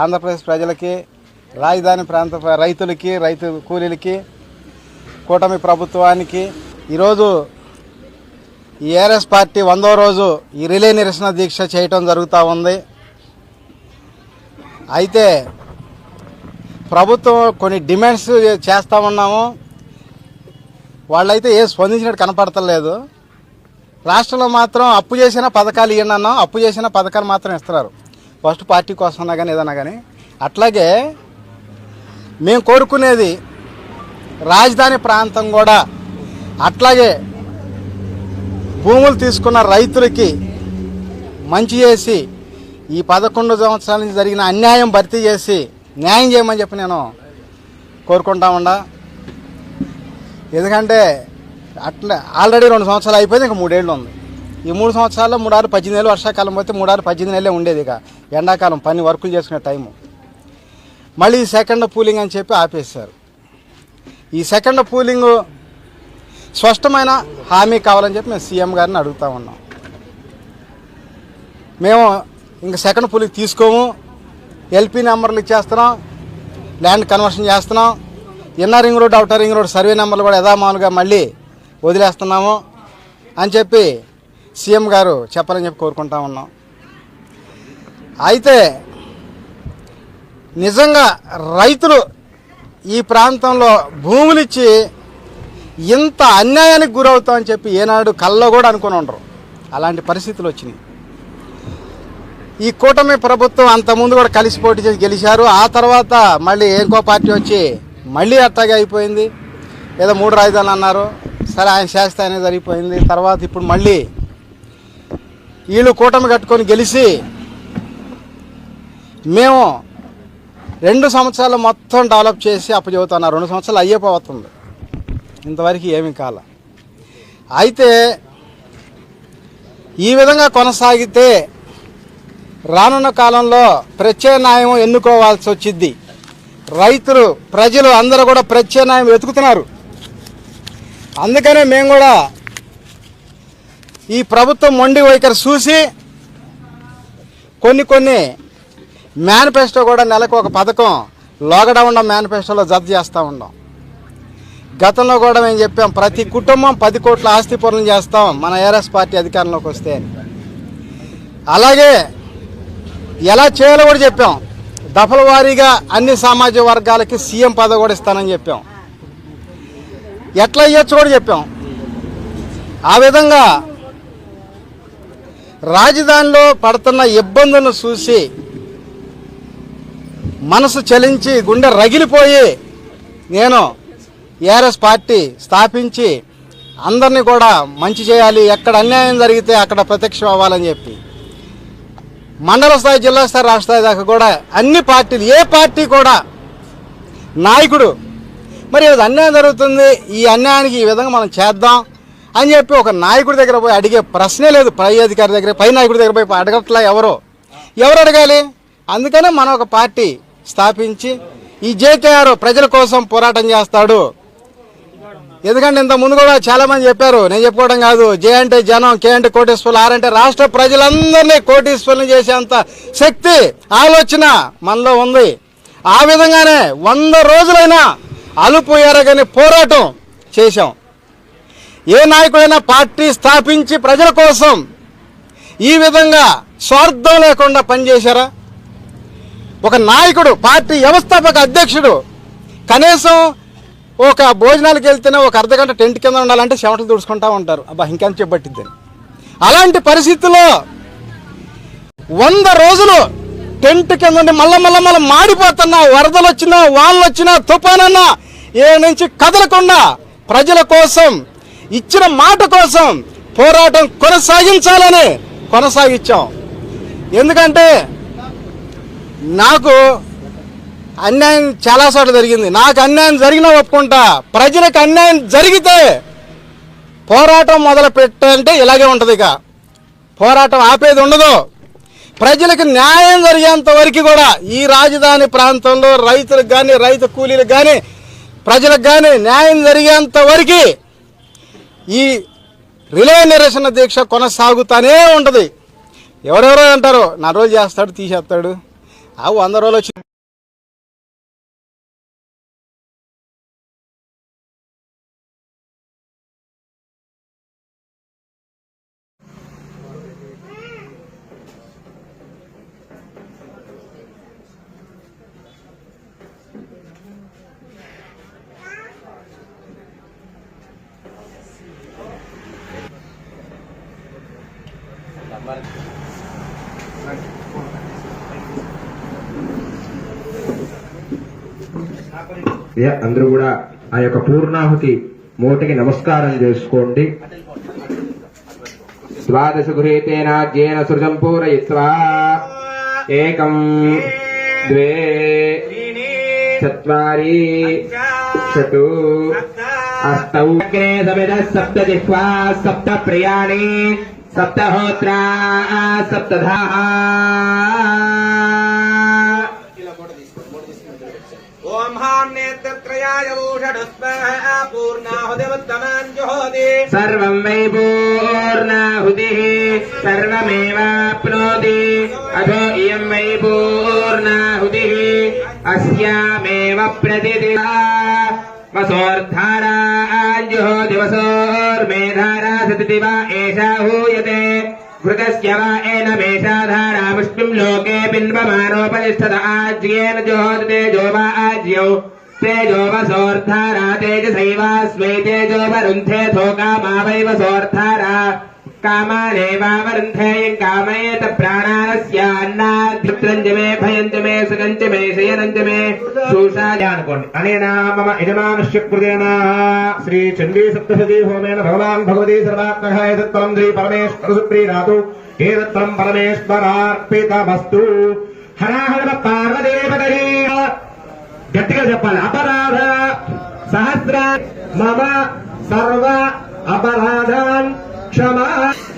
ఆంధ్రప్రదేశ్ ప్రజలకి రాజధాని ప్రాంత రైతులకి రైతు కూలీలకి కూటమి ప్రభుత్వానికి ఈరోజు ఈ ఏఆర్ఎస్ పార్టీ వందో రోజు ఈ రిలే నిరసన దీక్ష చేయటం జరుగుతూ ఉంది. అయితే ప్రభుత్వం కొన్ని డిమాండ్స్ చేస్తూ ఉన్నాము. వాళ్ళైతే ఏ స్పందించినట్టు కనపడతలేదు. రాష్ట్రంలో మాత్రం అప్పు చేసిన పథకాలు ఇవ్వండి అన్నాం. అప్పు చేసిన పథకాలు మాత్రం ఇస్తున్నారు. ఫస్ట్ పార్టీ కోసం అన్నా కానీ ఏదన్నా కానీ. అట్లాగే మేము కోరుకునేది రాజధాని ప్రాంతం కూడా. అట్లాగే భూములు తీసుకున్న రైతులకి మంచి చేసి ఈ పదకొండు సంవత్సరాల నుంచి జరిగిన అన్యాయం భర్తీ చేసి న్యాయం చేయమని చెప్పి నేను కోరుకుంటా ఉండా. ఎందుకంటే అట్లా ఆల్రెడీ రెండు సంవత్సరాలు అయిపోయింది ఇంకా మూడేళ్ళు ఉంది. ఈ మూడు సంవత్సరాల్లో మూడారు పద్దెనిమిది నెలలు వర్షాకాలం పోతే మూడారు పద్దెనిమిది నెలలే ఉండేది ఇక. ఎండాకాలం పని వర్కులు చేసుకునే టైము. మళ్ళీ సెకండ్ పూలింగ్ అని చెప్పి ఆపేశారు. ఈ సెకండ్ పూలింగ్ స్పష్టమైన హామీ కావాలని చెప్పి మేము సీఎం గారిని అడుగుతా ఉన్నాం. మేము ఇంక సెకండ్ పూలింగ్ తీసుకోము. ఎల్పీ నెంబర్లు ఇచ్చేస్తున్నాం. ల్యాండ్ కన్వర్షన్ చేస్తున్నాం. Inner ring road outer ring road survey నెంబర్లు కూడా యథామానుగా మళ్ళీ వదిలేస్తున్నాము అని చెప్పి సీఎం గారు చెప్పాలని చెప్పి కోరుకుంటా ఉన్నాం. అయితే నిజంగా రైతులు ఈ ప్రాంతంలో భూములు ఇచ్చి ఇంత అన్యాయానికి గురవుతామని చెప్పి ఏనాడు కల్లో కూడా అనుకుని ఉండరు. అలాంటి పరిస్థితులు వచ్చినాయి. ఈ కూటమి ప్రభుత్వం అంత ముందు కూడా కలిసి పోటీ చేసి గెలిచారు. ఆ తర్వాత మళ్ళీ ఇంకో పార్టీ వచ్చి మళ్ళీ అట్టాగే అయిపోయింది. ఏదో మూడు రాజధానులు అన్నారు. సరే ఆయన చేస్తే అనేది జరిగిపోయింది. తర్వాత ఇప్పుడు మళ్ళీ వీళ్ళు కూటమి కట్టుకొని గెలిచి మేము రెండు సంవత్సరాలు మొత్తం డెవలప్ చేసి అప్పచెబుతున్నారు. రెండు సంవత్సరాలు అయ్యిపోతుంది ఇంతవరకు ఏమి కాల. అయితే ఈ విధంగా కొనసాగితే రానున్న కాలంలో ప్రత్యామ్నాయం ఎన్నుకోవాల్సి వచ్చింది రైతులు ప్రజలు అందరూ కూడా ప్రత్యామ్నాయం వెతుకుతున్నారు. అందుకనే మేము కూడా ఈ ప్రభుత్వం మొండి వైఖరి చూసి కొన్ని కొన్ని మేనిఫెస్టో కూడా నెలకు ఒక పథకం లోగడౌన్ మేనిఫెస్టోలో జత చేస్తూ ఉన్నాం. గతంలో కూడా మేము చెప్పాం ప్రతి కుటుంబం పది కోట్ల ఆస్తి పనులు చేస్తాం మన ఏఆర్ఎస్ పార్టీ అధికారంలోకి వస్తే అలాగే ఎలా చేయాలో కూడా చెప్పాం. దఫల వారీగా అన్ని సామాజిక వర్గాలకి సీఎం పదవి కూడా ఇస్తానని చెప్పాం. ఎట్లా ఇవ్వచ్చు కూడా చెప్పాం. ఆ విధంగా రాజధానిలో పడుతున్న ఇబ్బందులను చూసి మనసు చలించి గుండె రగిలిపోయి నేను ఏఆర్ఎస్ పార్టీ స్థాపించి అందరినీ కూడా మంచి చేయాలి ఎక్కడ అన్యాయం జరిగితే అక్కడ ప్రత్యక్షం అవ్వాలని చెప్పి. మండల స్థాయి జిల్లా స్థాయి రాష్ట్ర స్థాయి దాకా కూడా అన్ని పార్టీలు ఏ పార్టీ కూడా నాయకుడు మరి ఇది అన్యాయం జరుగుతుంది ఈ అన్యాయానికి ఈ విధంగా మనం చేద్దాం అని చెప్పి ఒక నాయకుడి దగ్గర పోయి అడిగే ప్రశ్నే లేదు. పై అధికారి దగ్గర పై నాయకుడి దగ్గర పోయి అడగట్లా ఎవరు? ఎవరు అడగాలి? అందుకనే మనం ఒక పార్టీ స్థాపించి ఈ జేకేఆర్ ప్రజల కోసం పోరాటం చేస్తాడు. ఎందుకంటే ఇంత ముందు కూడా చాలా మంది చెప్పారు నేను చెప్పుకోవడం కాదు జే అంటే జనం కే అంటే కోటేశ్వరులు ఆర్ అంటే రాష్ట్ర ప్రజలందరినీ కోటీశ్వరులు చేసేంత శక్తి ఆలోచన మనలో ఉంది. ఆ విధంగానే వంద రోజులైనా అలుపు ఎరగని పోరాటం చేశాం. ఏ నాయకుడైనా పార్టీ స్థాపించి ప్రజల కోసం ఈ విధంగా స్వార్థం లేకుండా పనిచేశారా? ఒక నాయకుడు పార్టీ వ్యవస్థాపక అధ్యక్షుడు కనీసం ఒక భోజనాలకు వెళ్తేనే ఒక అర్ధగంట టెంట్ కింద ఉండాలంటే చెమటలు తుడుచుకుంటా ఉంటారు. అబ్బా ఇంకెంత చెప్పట్టిద్దని అలాంటి పరిస్థితుల్లో వంద రోజులు టెంట్ కింద ఉండి మళ్ళా మళ్ళా మళ్ళీ మాడిపోతున్నా వరదలు వచ్చినా వానలు వచ్చినా తుఫానన్నా ఏ నుంచి కదలకుండా ప్రజల కోసం ఇచ్చిన మాట కోసం పోరాటం కొనసాగించాలని కొనసాగించాం. ఎందుకంటే నాకు అన్యాయం చాలా చోట్ల జరిగింది. నాకు అన్యాయం జరిగినా ఒప్పుకుంటా. ప్రజలకు అన్యాయం జరిగితే పోరాటం మొదలు పెట్టాలంటే ఇలాగే ఉంటుంది ఇక. పోరాటం ఆపేది ఉండదు. ప్రజలకు న్యాయం జరిగేంత వరకు కూడా ఈ రాజధాని ప్రాంతంలో రైతులకు కానీ రైతు కూలీలకు కానీ ప్రజలకు కానీ న్యాయం జరిగేంత వరకు ఈ రిలే నిరసన దీక్ష కొనసాగుతానే ఉంటుంది. ఎవరెవరో అంటారు నా రోజు చేస్తాడు తీసేస్తాడు. ఆ వంద రోజులు వచ్చి అందరూ కూడా ఆ యొక్క పూర్ణాహుతి మూటకి నమస్కారం చేసుకోండి. ద్వాదశ గృహేతేనాజ్యేన సృజం పూరయిత్వా. ఏకం ద్వే చత్వారి షటు అష్టౌ. అగ్రే సమిద సప్త జిహ్వా సప్త ప్రియాణి సప్త హోత్రా సప్తధా ఓం హాం నేత్రత్రయాయ ఊషడుస్మః పూర్ణాహుతిముత్తమాంజుహోతి सर्वं वै पूर्णाहुतिः सर्वमेवाप्नोति अथो इयं वै पूर्णाहुतिः अस्यामेव प्रतिदिना वसोर्धाराञ्जुहोति वसोर्मेधारा सतति वा एषा हूयते घृतस्य वा एनमेषा धारा पुष्पिम् लोके बिम्बमानोपतिष्ठत आज्येन जुहोति तेजो वा आज्यौ तेजो वसोर्धारा तेजसैवास्मै तेजो वरुन्धे थो कामावैव सोऽर्थारा कामानेवावरुन्धे यम् कामयेत ప్రాణానస్యాన్నాద్యుత్రంజ మే భయంజ మే సుగంజ మే శయనంజ మే శూషాయ అనుకోండి అనేనా మమ యజమానస్య కృతేన శ్రీ చండీ సప్తశతీ హోమేన భగవాన్ భగవతి సర్వాత్మక ఏతత్వం శ్రీ పరమేశ్వర సుప్రీనాథు ఏతత్వం పరమేశ్వరార్పితమస్తు హరాహర పార్వదేవతరీ గట్టిగా చెప్పాలి అపరాధ సహస్ర మమ సర్వ అపరాధాన్ Shabbat.